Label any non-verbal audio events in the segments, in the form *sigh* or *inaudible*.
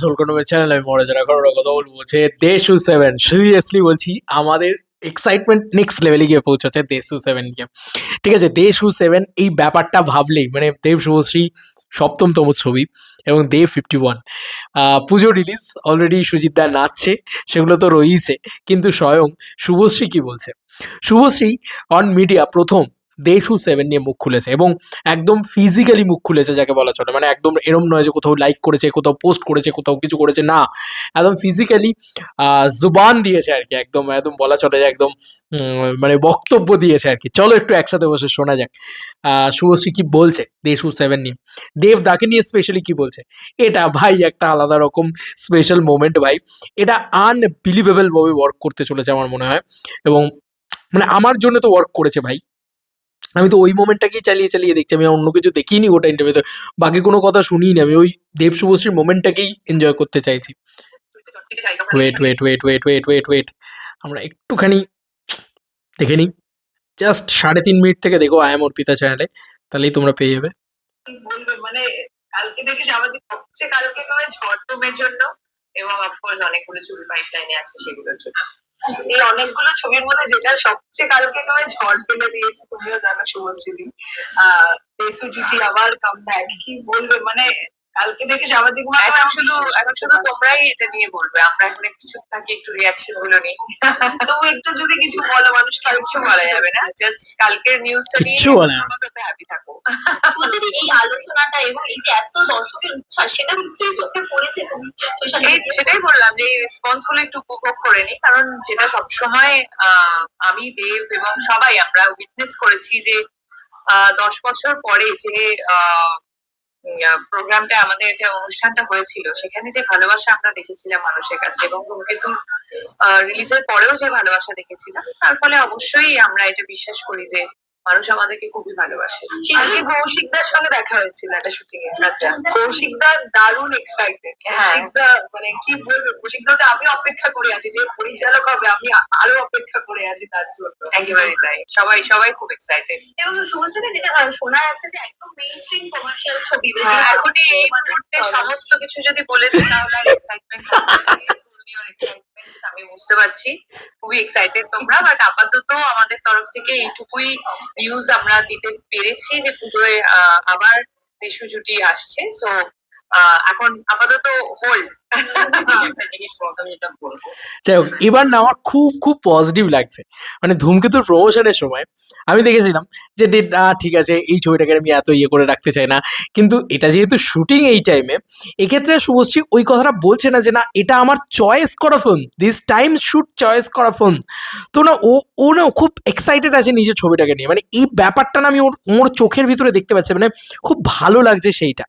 সোলকনমের channel আমি মরে যারা কারোর কথা বলব যে দেশু সেভেন সিরিয়াসলি বলছি, আমাদের এক্সাইটমেন্ট নেক্সট লেভেলে গিয়ে পৌঁছেছে দেশু সেভেন গিয়ে ঠিক আছে দেশু সেভেন এই ব্যাপারটা ভাবলেই মানে দেব শুভশ্রী সপ্তমতম ছবি এবং Dev fifty one Pujo release already সুজিতদা নাচছে, সেগুলো তো রয়েইছে, কিন্তু স্বয়ং শুভশ্রী কি বলছে? শুভশ্রী অন মিডিয়া প্রথম দেশু সেভেন নিয়ে মুখ খুলেছে এবং একদম ফিজিক্যালি মুখ খুলেছে যাকে বলা চলে। মানে একদম এরম নয় যে কোথাও লাইক করেছে, কোথাও পোস্ট করেছে, কোথাও কিছু করেছে, না। একদম ফিজিক্যালি জুবান দিয়েছে আর কি, একদম একদম বলা চলে যে একদম মানে বক্তব্য দিয়েছে আর কি। চলো একটু একসাথে বসে শোনা যাক। শুভশ্রী কি বলছে দেশু সেভেন নিয়ে? দেব দাকে নিয়ে স্পেশালি কি বলছে? এটা ভাই একটা আলাদা রকম স্পেশাল মোমেন্ট ভাই। এটা আনবিলিভেবল ভাবে ওয়ার্ক করতে চলেছে আমার মনে হয়। এবং মানে আমার জন্য তো ওয়ার্ক করেছে ভাই। আমি তো ওই মোমেন্টটাকেই চালিয়ে চালিয়ে দেখছি। আমি অন্য কিছু দেখিনি ওটা ইন্টারভিউতে বাকি কোনো কথা শুনিনি। আমি ওই দেব শুভশ্রীর মোমেন্টটাকেই এনজয় করতে চাইছি। Wait wait wait wait wait wait wait আমরা একটুখানি দেখে নিই। জাস্ট সাড়ে তিন মিনিট থেকে দেখো আই এম অর্পিতা চ্যানেলে তাহলেই তোমরা পেয়ে যাবে। মানে এবং অফকোর্স অনেকগুলো পাইপলাইনে আছে সেগুলোর জন্য। এই অনেকগুলো ছবির মধ্যে যেটা সবচেয়ে কালকে নয়, ঝড় ফেলে দিয়েছে তুমিও জানো শুভশ্রী আহ আবার কাম ব্যাক কি বলবে? মানে কালকে দেখে সামাজিক মাধ্যমে শুধু এখন শুধু তোমরাই এটা নিয়ে বলবে। আমরা এখন একটু চুপ থাকি একটু রিয়াকশনগুলো নিই। *laughs* তবু একটু যদি কিছু বলো মানুষ কিছু বলা যাবে না। জাস্ট কালকের নিউজটা নিয়ে হ্যাপি থাকো। বুঝলি এই আলোচনাটা এবং এই যে এত দর্শকের উচ্ছ্বাস সেটা নিশ্চয়ই চোখে পড়েছে এই সেটাই বললাম যে এই রেসপন্সগুলো একটু উপভোগ করে নি কারণ যেটা সবসময় আহ, আমি দেব এবং সবাই আমরা উইটনেস করেছি যে আহ, দশ বছর পরে যে প্রোগ্রামটা আমাদের যে অনুষ্ঠানটা হয়েছিল সেখানে যে ভালোবাসা আমরা দেখেছিলাম মানুষের কাছে এবং ধূমকেতু রিলিজের পরেও যে ভালোবাসা দেখেছিলাম তার ফলে অবশ্যই আমরা এটা বিশ্বাস করি যে মানুষ আমাদেরকে খুবই ভালোবাসে। আজকে কৌশিকদার সঙ্গে দেখা হয়েছিল একটা শুটিং এ আচ্ছা কৌশিকদার দারুণ এক্সাইটেড হ্যাঁ। কৌশিকদা মানে কি বলব কৌশিকদা আমি অপেক্ষা করে আছি যে পরিচালক হবে আমি আরও অপেক্ষা করে আছি তার জন্য। একেবারে তাই সবাই সবাই খুব এক্সাইটেড এবং শুভশ্রীতে যেটা শোনা যাচ্ছে যে একদম মেইন স্ট্রিম কমার্শিয়াল ছবি হ্যাঁ, এখন এই মুহূর্তে সমস্ত কিছু যদি বলে দিই তাহলে আর এক্সাইটমেন্ট আমি বুঝতে পারছি। খুবই এক্সাইটেড তোমরা বাট আপাতত আমাদের তরফ থেকে এইটুকুই নিউজ আমরা দিতে পেরেছি যে পুজোয় আহ, আবার দেশু জুটি আসছে সো এখন আপাতত হোল্ড যাই হোক এবার না আমার খুব খুব পজিটিভ লাগছে। মানে ধূমকেতুর প্রমোশনের সময় আমি দেখেছিলাম যে ঠিক আছে, এই ছবিটাকে আমি এত ইয়ে করে রাখতে চাই না। কিন্তু এটা যেহেতু শুটিং এই টাইমে এক্ষেত্রে শুভশ্রী ওই কথাটা বলছে না যে, না, এটা আমার চয়েস করা film this time shoot choice করা ফিল্ম তো না, ও ও না খুব এক্সাইটেড আছে নিজের ছবিটাকে নিয়ে। মানে এই ব্যাপারটা না আমি ওর ওর চোখের ভিতরে দেখতে পাচ্ছি। মানে খুব ভালো লাগছে সেইটা।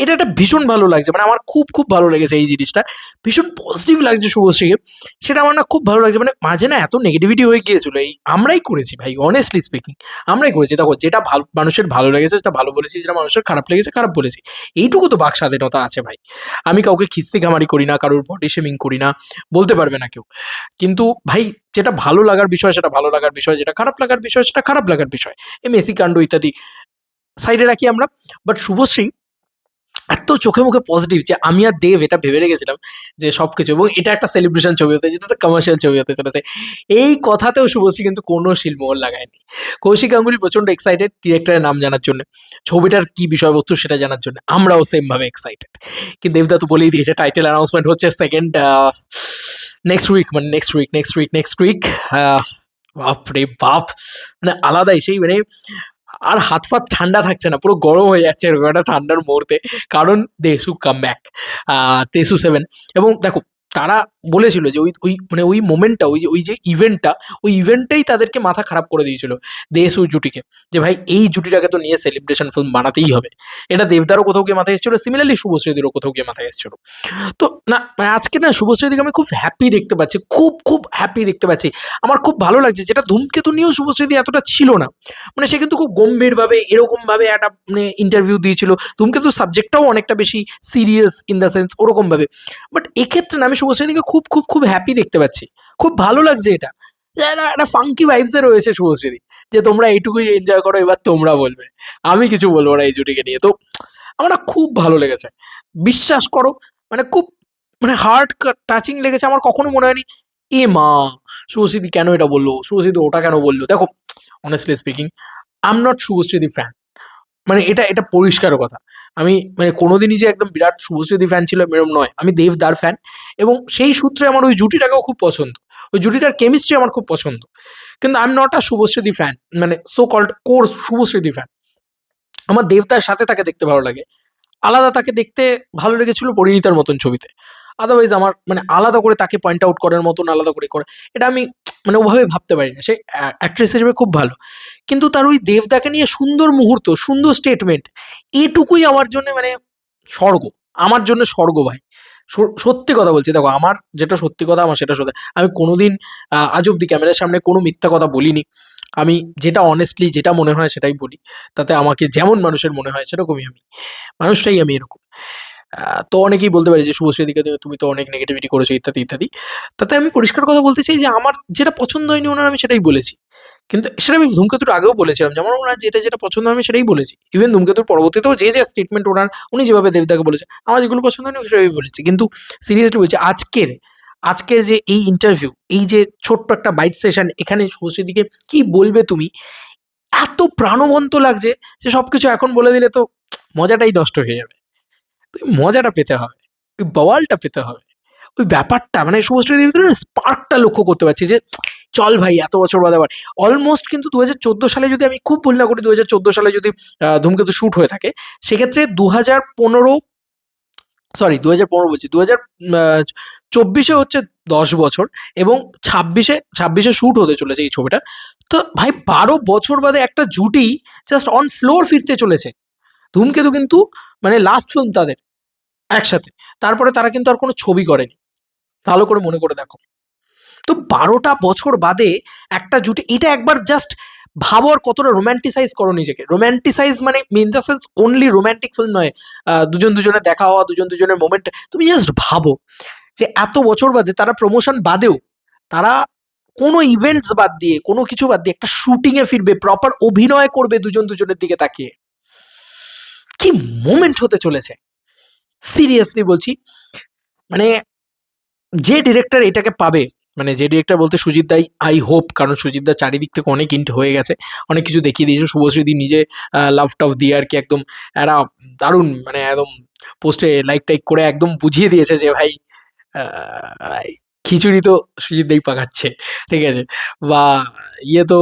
এটা একটা ভীষণ ভালো লাগছে। মানে আমার খুব খুব ভালো লেগেছে এই জিনিসটা ভীষণ পজিটিভ লাগছে শুভশ্রীকে সেটা আমার না খুব ভালো লাগছে। মানে মাঝে না এত নেগেটিভিটি হয়ে গিয়েছিল। এই আমরাই করেছি ভাই অনেস্টলি স্পিকিং আমরাই করেছি। দেখো, যেটা ভালো, মানুষের ভালো লেগেছে, সেটা ভালো বলেছি, যেটা মানুষের খারাপ লেগেছে, খারাপ বলেছি। এইটুকু তো বাক স্বাধীনতা আছে ভাই। আমি কাউকে খিস্তি ঘামারি করি না, কারোর বডি শেমিং করি না, বলতে পারবে না কেউ। কিন্তু ভাই, যেটা ভালো লাগার বিষয়, সেটা ভালো লাগার বিষয়, যেটা খারাপ লাগার বিষয়, সেটা খারাপ লাগার বিষয়। এই মেসি কাণ্ড ইত্যাদি সাইডে রাখি আমরা। বাট শুভশ্রী এত চোখে মুখে পজিটিভ যে আমি আর দেব এটা ভেবে রেখেছিলাম যে সব কিছু এবং এটা একটা সেলিব্রেশন ছবি হতে যেটা কমার্শিয়াল ছবি হতে চলেছে। এই কথাতেও শুভশ্রী কিন্তু কোনো শিলমোহর লাগায়নি। কৌশিক গাঙ্গুলি প্রচণ্ড এক্সাইটেড ডিরেক্টরের নাম জানার জন্য, ছবিটার কি বিষয়বস্তু সেটা জানার জন্য, আমরাও সেমভাবে এক্সাইটেড কিন্তু দেবদা তো বলেই দিয়েছে টাইটেল অ্যানাউন্সমেন্ট হচ্ছে সেকেন্ড নেক্সট উইক মানে next week next week next week বাপ রে বাপ মানে আলাদাই সেই মানে আর হাত ফাত ঠান্ডা থাকছে না, পুরো গরম হয়ে যাচ্ছে এরকম একটা ঠান্ডার মুহূর্তে। কারণ দেশু কাম ব্যাক তেসু সেভেন এবং দেখো তারা বলেছিল যে ওই ওই মানে ওই মোমেন্টটা ওই যে ওই যে ইভেন্টটা ওই ইভেন্টটাই তাদেরকে মাথা খারাপ করে দিয়েছিল দেশ ওই জুটিকে। যে ভাই, এই জুটিটাকে তো নিয়ে সেলিব্রেশন ফিল্ম বানাতেই হবে। এটা দেবদারও কোথাও গিয়ে মাথায় এসেছিল সিমিলারলি শুভশ্রীদেরও কোথাও গিয়ে মাথায় এসেছিল। তো না মানে আজকে না শুভশ্রীদিকে আমি খুব হ্যাপি দেখতে পাচ্ছি, খুব খুব হ্যাপি দেখতে পাচ্ছি। আমার খুব ভালো লাগছে, যেটা ধূমকেতু নিয়েও শুভশ্রীদি এতটা ছিল না। মানে সে কিন্তু খুব গম্ভীরভাবে, এরকমভাবে একটা মানে ইন্টারভিউ দিয়েছিল। ধূমকেতু সাবজেক্টটাও অনেকটা বেশি সিরিয়াস ইন দ্য সেন্স ওরকমভাবে। বাট এক্ষেত্রে না আমি শুভশ্রীদিকে খুব খুব খুব হ্যাপি দেখতে পাচ্ছি। খুব ভালো লাগছে এটা। একটা ফাঙ্কি ভাইবসে রয়েছে শুভশ্রীদি যে তোমরা এইটুকুই এনজয় করো, এবার তোমরা বলবে। আমি কিছু বলব না এই জুটিকে নিয়ে। তো আমার খুব ভালো লেগেছে। বিশ্বাস করো মানে খুব মানে হার্ট টাচিং লেগেছে। আমার কখনো মনে হয়নি, এ মা শুভশ্রীদি কেন এটা বলল? শুভশ্রীদি ওটা কেন বলল? দেখো honestly speaking I am not শুভশ্রীদি fan মানে এটা এটা পরিষ্কার কথা। আমি মানে কোনোদিনই যে একদম বিরাট শুভশ্রীদি ফ্যান ছিল এরকম নয়। আমি দেবদার ফ্যান এবং সেই সূত্রে আমার ওই জুটিটাকেও খুব পছন্দ। ওই জুটিটার কেমিস্ট্রি আমার খুব পছন্দ। কিন্তু আমি নট আ শুভশ্রীদি ফ্যান মানে সো কল্ড কোর্স শুভশ্রীদি ফ্যান আমার দেবদার সাথে তাকে দেখতে ভালো লাগে। আলাদা তাকে দেখতে ভালো লেগেছিল পরিণীতার মতন ছবিতে। আদারওয়াইজ আমার মানে আলাদা করে তাকে পয়েন্ট আউট করার মতন, আলাদা করে করে, এটা আমি মানে ওভাবে ভাবতে পারি না। সে অ্যাক্ট্রেস হিসেবে খুব ভালো। কিন্তু তার ওই দেবদাকে নিয়ে সুন্দর মুহূর্ত, সুন্দর স্টেটমেন্ট এটুকুই আমার জন্য মানে স্বর্গ। আমার জন্য স্বর্গ ভাই। সত্যি কথা বলছি। দেখো, আমার যেটা সত্যি কথা, আমার সেটা সত্যি। আমি কোনোদিন আজ অব্দি ক্যামেরার সামনে কোনো মিথ্যা কথা বলিনি। আমি যেটা অনেস্টলি যেটা মনে হয় সেটাই বলি। তাতে আমাকে যেমন মানুষের মনে হয় সেরকমই আমি। মানুষটাই আমি এরকম। তো অনেকেই বলতে পারে যে শুভশ্রী দিকে তুমি তো অনেক নেগেটিভিটি করেছ, ইত্যাদি ইত্যাদি। তাতে আমি পরিষ্কার কথা বলতে চাই যে, আমার যেটা পছন্দ হয়নি ওনার, আমি সেটাই বলেছি। কিন্তু সেটা আমি ধূমকেতুর আগেও বলেছিলাম, যেমন ওনার যেটা যেটা পছন্দ আমি সেটাই বলেছি। ইভেন ধূমকেতুর পরবর্তীতেও যে যে স্টেটমেন্ট ওনার, উনি যেভাবে দেবদাকে বলেছেন, আমার যেগুলো পছন্দ হয়নি সেটাই বলেছি। কিন্তু সিরিয়াসলি বলছি, আজকের আজকের যে এই ইন্টারভিউ এই যে ছোট্ট একটা বাইট সেশন এখানে শুভশ্রীর দিকে কি বলবে তুমি? এত প্রাণবন্ত লাগছে যে সব কিছু এখন বলে দিলে তো মজাটাই নষ্ট হয়ে যাবে। মজাটা পেতে হবে, ওই বওয়ালটা পেতে হবে। ওই ব্যাপারটা মানে শুভশ্রী দেবীর ভিতরে স্পার্কটা লক্ষ্য করতে পারছি যে, চল ভাই এত বছর বাদে আবার অলমোস্ট কিন্তু দু হাজার চোদ্দ সালে যদি আমি খুব ভুল না করি দু হাজার চোদ্দ সালে যদি ধূমকেতু শ্যুট হয়ে থাকে, সেক্ষেত্রে দু হাজার পনেরো সরি দু হাজার পনেরো বলছি দু হাজার চব্বিশে হচ্ছে দশ বছর এবং ছাব্বিশে ছাব্বিশে শ্যুট হতে চলেছে এই ছবিটা। তো ভাই বারো বছর বাদে একটা জুটি জাস্ট অন ফ্লোর ফিরতে চলেছে। ধূমকেতু কিন্তু মানে লাস্ট ফিল্ম তাদের, একসাথে। তারপরে তারা কিন্তু আর কোনো ছবি করেনি। ভালো করে মনে করে দেখো। তো বারোটা বছর বাদে একটা জুটি, এটা একবার জাস্ট ভাবো আর কতটা রোম্যান্টিসাইজ করো নিজেকে। রোম্যান্টিসাইজ মানে in the sense only romantic film নয়। দুজন দুজনে দেখা হওয়া, দুজন দুজনের মোমেন্ট তুমি জাস্ট ভাবো যে এত বছর বাদে তারা প্রমোশন বাদেও তারা কোনো ইভেন্টস বাদ দিয়ে, কোনো কিছু বাদ দিয়ে একটা শুটিংয়ে ফিরবে প্রপার অভিনয় করবে দুজন দুজনের দিকে তাকিয়ে। কি মোমেন্ট হতে চলেছে? সিরিয়াসলি বলছি। মানে যে ডিরেক্টর এটাকে পাবে মানে যে ডিরেক্টর বলতে সুজিত দাই আই হোপ কারণ সুজিত দা চারিদিক থেকে অনেক ইন্ট হয়ে গেছে। অনেক কিছু দেখিয়ে দিয়েছে। শুভশ্রীদি নিজে লাভ টফ দিয়ে আর কি একদম একটা দারুণ মানে একদম পোস্টে লাইক টাইক করে একদম বুঝিয়ে দিয়েছে যে ভাই খিচুড়ি তো সুজিত দাই পাকাচ্ছে, ঠিক আছে? বা ইয়ে তো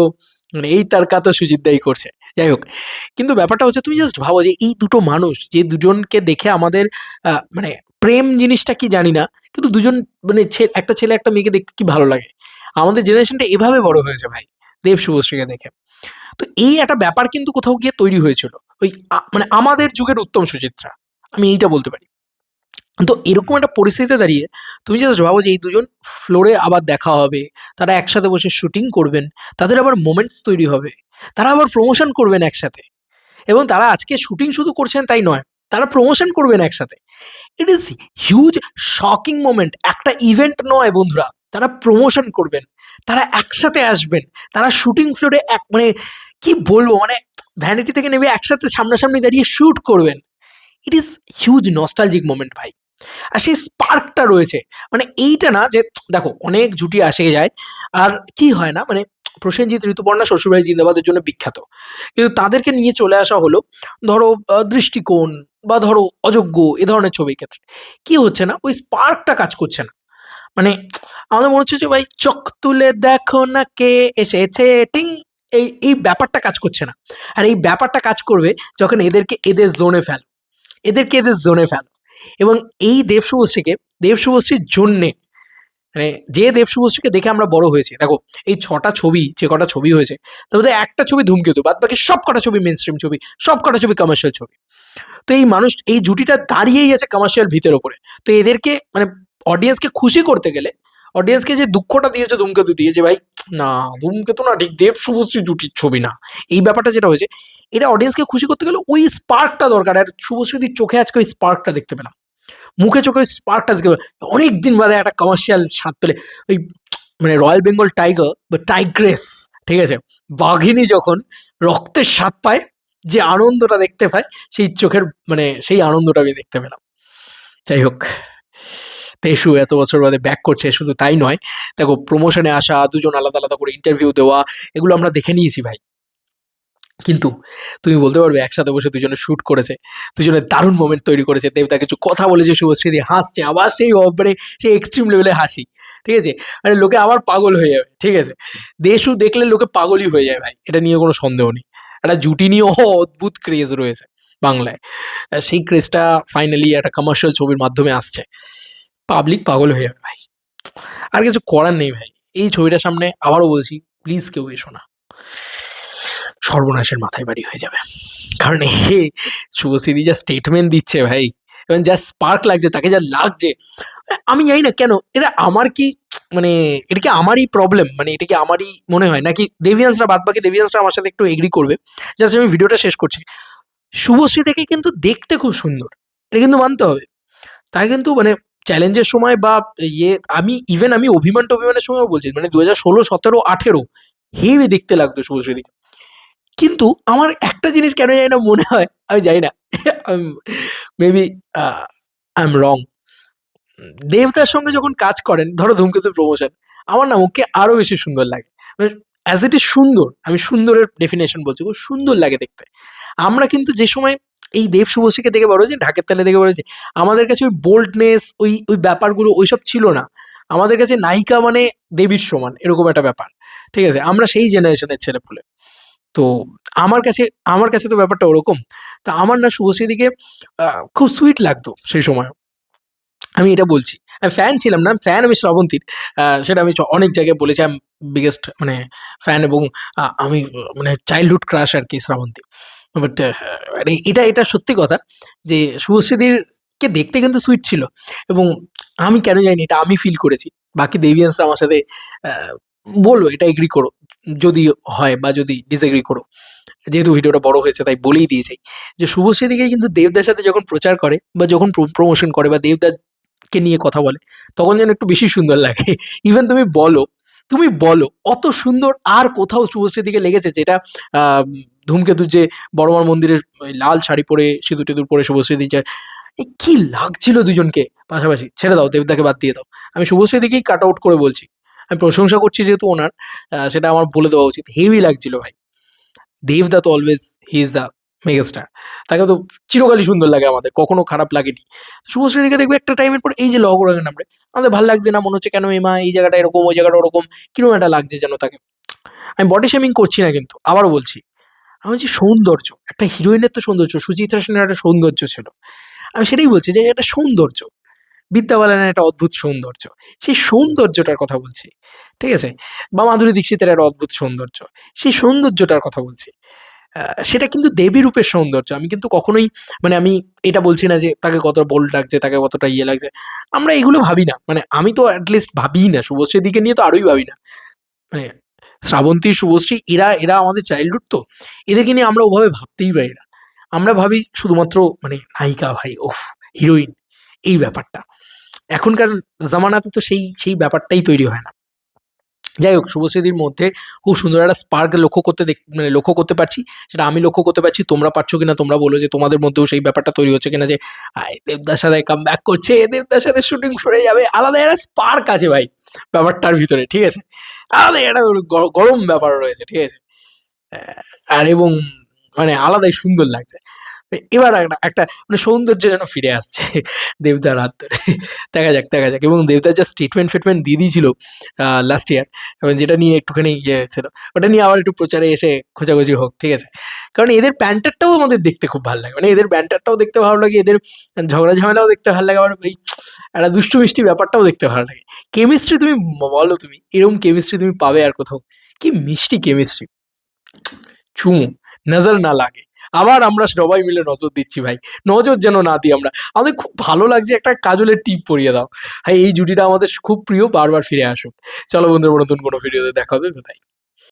মানে এই তারকা তো সুজিত দাই করছে। যাই হোক কিন্তু ব্যাপারটা হচ্ছে তুমি জাস্ট ভাবো যে এই দুটো মানুষ, যে দুজনকে দেখে আমাদের মানে প্রেম জিনিসটা কি জানি না, কিন্তু দুজন মানে একটা ছেলে একটা মেয়েকে দেখতে কি ভালো লাগে। আমাদের জেনারেশনটা এভাবে বড় হয়েছে ভাই, দেব শুভশ্রীকে দেখে। তো এই একটা ব্যাপার কিন্তু কোথাও গিয়ে তৈরি হয়েছিল। ওই মানে আমাদের যুগের উত্তম সুচিত্রা, আমি এইটা বলতে পারি। তো এরকম একটা পরিস্থিতিতে দাঁড়িয়ে তুমি জাস্ট ভাবো যে এই দুজন ফ্লোরে আবার দেখা হবে, তারা একসাথে বসে শুটিং করবেন, তাদের আবার মোমেন্টস তৈরি হবে, তারা আবার প্রমোশন করবেন একসাথে। এবং তারা আজকে শুটিং শুধু করছেন তাই নয়, তারা প্রমোশন করবেন একসাথে। It is huge shocking moment একটা ইভেন্ট নয় বন্ধুরা, তারা প্রমোশন করবেন, তারা একসাথে আসবেন, তারা শুটিং ফ্লোরে এক মানে কি বলব মানে ভ্যানিটি থেকে নেমে একসাথে সামনাসামনি দাঁড়িয়ে শ্যুট করবেন। It is huge nostalgic moment ভাই। আর সেই স্পার্কটা রয়েছে। মানে এইটা না যে, দেখো, অনেক জুটি আসে যায়। আর কি হয় না মানে প্রসেনজিৎ ঋতুপর্ণা, শ্বশুরবাড়ি জিন্দাবাদের জন্য বিখ্যাত। কিন্তু তাদেরকে নিয়ে চলে আসা হলো, ধরো দৃষ্টিকোণ বা ধরো, অযোগ্য, এ ধরনের ছবির ক্ষেত্রে। কি হচ্ছে না, ওই স্পার্কটা কাজ করছে না। মানে আমাদের মনে হচ্ছে যে, ভাই, চোখ তুলে দেখো না কে এসেছে, টিং! এই এই ব্যাপারটা কাজ করছে না। আর এই ব্যাপারটা কাজ করবে যখন এদেরকে এদের জোনে ফেলো। এদেরকে এদের জোনে ফেলো। এবং এই দেব শুভশ্রীকে দেব শুভশ্রীর জন্যে মানে যে দেব শুভশ্রীকে দেখে আমরা বড় হয়েছি, দেখো, এই ছটা ছবি, যে কটা ছবি হয়েছে, তার মধ্যে একটা ছবি ধূমকেতু বাদ বাকি সব কটা ছবি মেন স্ট্রিম ছবি, সব কটা ছবি কমার্শিয়াল ছবি। তো এই মানুষ, এই জুটিটা দাঁড়িয়েই আছে কমার্শিয়াল ভিতের ওপরে। তো এদেরকে মানে অডিয়েন্সকে খুশি করতে গেলে অডিয়েন্সকে যে দুঃখটা দিয়েছে ধূমকেতু দিয়ে যে ভাই, না, ধূমকেতু না, ঠিক দেব শুভশ্রী জুটির ছবি না। এই ব্যাপারটা যেটা হয়েছে এটা অডিয়েন্সকে খুশি করতে গেলে ওই স্পার্কটা দরকার। আর শুভশ্রীর চোখে আজকে ওই স্পার্কটা দেখতে পেলাম। মুখে চোখে ওই স্পার্কটা দেখতে পেলাম। অনেক দিন বাদে একটা কমার্শিয়াল স্বাদ পেলে। ওই মানে রয়্যাল বেঙ্গল টাইগার বা টাইগ্রেস ঠিক আছে? বাঘিনী যখন রক্তের স্বাদ পায়, যে আনন্দটা দেখতে পায়, সেই চোখের মানে সেই আনন্দটা আমি দেখতে পেলাম। যাই হোক, তেসু এত বছর বাদে ব্যাক করছে, শুধু তাই নয়। দেখো প্রমোশনে আসা, দুজন আলাদা আলাদা করে ইন্টারভিউ দেওয়া, এগুলো আমরা দেখে নিয়েছি ভাই। কিন্তু তুমি বলতে পারবে একসাথে বসে দুজনে শ্যুট করেছে, দুজনে দারুণ মোমেন্ট তৈরি করেছে। দেবতা কিছু কথা বলেছে, শুভশ্রীদি হাসছে, আবার সেই মানে সেই এক্সট্রিম লেভেলে হাসি, ঠিক আছে? মানে লোকে আবার পাগল হয়ে যাবে, ঠিক আছে? দেশু দেখলে লোকে পাগলই হয়ে যায় ভাই, এটা নিয়ে কোনো সন্দেহ নেই। একটা জুটি নিয়েও অদ্ভুত ক্রেজ রয়েছে বাংলায়। সেই ক্রেজটা ফাইনালি একটা কমার্শিয়াল ছবির মাধ্যমে আসছে। পাবলিক পাগল হয়ে যাবে ভাই। আর কিছু করার নেই ভাই। এই ছবিটার সামনে আবারও বলছি প্লিজ কেউ এসো না। সর্বনাশের মাথায় বাড়ি হয়ে যাবে। কারণ এ শুভশ্রীদি যা স্টেটমেন্ট দিচ্ছে ভাই, এবং যা স্পার্ক লাগছে, তাকে যা লাগছে, আমি জানি না কেন এটা আমার কি মানে এটা কি আমারই প্রবলেম মানে এটা কি আমারই মনে হয়? নাকি দেবিয়ান্সরা বাদ বাকি দেবিয়ান্সরা আমার সাথে একটু এগ্রি করবে? জাস্ট আমি ভিডিওটা শেষ করছি। শুভশ্রী থেকে কিন্তু দেখতে খুব সুন্দর। এটা কিন্তু মানতে হবে। তাই কিন্তু মানে চ্যালেঞ্জের সময় বা ইয়ে আমি ইভেন আমি অভিমান অভিমানের সময়ও বলছি মানে দু হাজার ষোলো, সতেরো, আঠেরো হেভি দেখতে লাগতো শুভশ্রীদিকে। কিন্তু আমার একটা জিনিস কেন জানি না মনে হয়, আমি জানি না। মেবি আই এম রং দেবদার সঙ্গে যখন কাজ করেন, ধরো ধূমকেতু প্রমোশন আমার না ওকে আরও বেশি সুন্দর লাগে। অ্যাজ ইট ইজ সুন্দর, আমি সুন্দরের ডেফিনেশন বলছি, খুব সুন্দর লাগে দেখতে। আমরা কিন্তু যে সময় এই দেব শুভশ্রীকে দেখে বড় হয়েছি ঢাকের তালে দেখে বড় হয়েছি আমাদের কাছে ওই বোল্ডনেস ওই ওই ব্যাপারগুলো, ওইসব ছিল না। আমাদের কাছে নায়িকা মানে দেবীর সমান, এরকম একটা ব্যাপার। ঠিক আছে? আমরা সেই জেনারেশনের ছেলে পুলে তো আমার কাছে আমার কাছে তো ব্যাপারটা ওরকম। তা আমার না শুভশ্রীদিকে খুব সুইট লাগতো সেই সময়। আমি এটা বলছি। ফ্যান ছিলাম না ফ্যান আমি শ্রাবন্তীর। সেটা আমি অনেক জায়গায় বলেছি। আমি বিগেস্ট মানে ফ্যান এবং আমি মানে চাইল্ডহুড ক্রাশ আর কি শ্রাবন্তী। বাট এটা এটা সত্যি কথা যে শুভশ্রীদির কে দেখতে কিন্তু সুইট ছিল। এবং আমি কেন জানি এটা আমি ফিল করেছি। বাকি দেবিয়ান্সরা আমার সাথে বলো এটা এগ্রি করো। যদি হয় বা যদি ডিসএগ্রি করো। যেহেতু ভিডিওটা বড় হয়েছে তাই বলেই দিয়েছি। যে শুভশ্রীদিকে কিন্তু দেবদার সাথে যখন প্রচার করে বা যখন প্রমোশন করে বা দেবদাকে নিয়ে কথা বলে তখন যেন একটু বেশি সুন্দর লাগে। *laughs* ইভেন তুমি বলো তুমি বলো অত সুন্দর আর কোথাও শুভশ্রীদিকে লেগেছে যেটা আহ, ধূমকেতুর যে বড়মার মন্দিরের লাল শাড়ি পরে সিঁদুর টিঁদুর পরে শুভশ্রীদি যায় এ কি লাগছিল দুজনকে? পাশাপাশি ছেড়ে দাও দেবদাকে বাদ দিয়ে দাও। আমি শুভশ্রীদিকেই কাট আউট করে বলছি। আমি প্রশংসা করছি যেহেতু ওনার সেটা আমার বলে দেওয়া উচিত। হেভি লাগছিল ভাই। দেবদা তো always he is the megastar তাকে তো চিরকালই সুন্দর লাগে আমাদের, কখনো খারাপ লাগেনি। শুভশ্রীদিকে দেখবে একটা টাইমের পর এই যে লগ লগরাগের নামে আমাদের ভালো লাগছে না, মনে হচ্ছে কেন এই মা এই জায়গাটা এরকম, ওই জায়গাটা ওরকম কীরকম একটা লাগছে যেন তাকে। আমি বডি শেমিং করছি না কিন্তু, আবারও বলছি। আমি বলছি সৌন্দর্য, একটা হিরোইনের তো সৌন্দর্য, সুচিত্রা সেনের একটা সৌন্দর্য ছিল। আমি সেটাই বলছি যে একটা সৌন্দর্য। বিদ্যা বালানের একটা অদ্ভুত সৌন্দর্য। সেই সৌন্দর্যটার কথা বলছি, ঠিক আছে? বা মাধুরী দীক্ষিতের একটা অদ্ভুত সৌন্দর্য। সেই সৌন্দর্যটার কথা বলছি। সেটা কিন্তু দেবী রূপের সৌন্দর্য। আমি কিন্তু কখনোই মানে আমি এটা বলছি না যে তাকে কত বোল্ড লাগছে, তাকে কতটা ইয়ে লাগছে। আমরা এগুলো ভাবি না। মানে আমি তো অ্যাটলিস্ট ভাবিই না। শুভশ্রীর দিকে নিয়ে তো আরোই ভাবি না। মানে শ্রাবন্তী, শুভশ্রী, এরা এরা আমাদের চাইল্ডহুড তো। এদেরকে নিয়ে আমরা ওভাবে ভাবতেই পারি না। আমরা ভাবি শুধুমাত্র মানে নায়িকা ভাই ওফ হিরোইন এই ব্যাপারটা। এখনকার জামানাতে তো সেই সেই ব্যাপারটাই তৈরি হয় না। যাই হোক, শুভশ্রীদির মধ্যে খুব সুন্দর একটা স্পার্ক লক্ষ্য করতে দেখ- মানে লক্ষ্য করতে পারছি। সেটা আমি লক্ষ্য করতে পারছি, তোমরা পারছ কিনা, তোমরা বলো যে তোমাদের মধ্যেও সেই ব্যাপারটা তৈরি হচ্ছে কিনা যে দেবদার সাথে কাম ব্যাক করছে দেবদার সাথে শুটিং সরে যাবে। আলাদা একটা স্পার্ক আছে ভাই, ব্যাপারটার ভিতরে, ঠিক আছে? আলাদা একটা গরম ব্যাপার রয়েছে, ঠিক আছে? আর এবং মানে আলাদাই সুন্দর লাগছে। এবার একটা মানে সৌন্দর্য যেন ফিরে আসছে দেবদার হাত ধরে দেখা যাক দেখা যাক। এবং দেবদার যা স্টেটমেন্ট ফেটমেন্ট দিয়ে দিয়েছিল লাস্ট ইয়ার এবং যেটা নিয়ে একটুখানি ইয়ে ছিল, ওটা নিয়ে আবার একটু প্রচারে এসে খোঁজাখুঁজি হোক, ঠিক আছে? কারণ এদের প্যান্টারটাও আমাদের দেখতে খুব ভালো লাগে। মানে এদের প্যান্টারটাও দেখতে ভালো লাগে, এদের ঝগড়া ঝামেলাও দেখতে ভালো লাগে, আবার এই একটা দুষ্টু মিষ্টি ব্যাপারটাও দেখতে ভালো লাগে। কেমিস্ট্রি তুমি বলো তুমি এরকম কেমিস্ট্রি তুমি পাবে আর কোথাও? কি মিষ্টি কেমিস্ট্রি চুমু নজর না লাগে। আবার আমরা সবাই মিলে নজর দিচ্ছি ভাই। নজর যেন না দিই আমরা। আমাদের খুব ভালো লাগছে একটা কাজলের টিপ পরিয়ে দাও। হ্যাঁ এই জুটিটা আমাদের খুব প্রিয়, বারবার ফিরে আসুক। চলো বন্ধুরা, নতুন কোনো ভিডিওতে দেখা হবে। বাই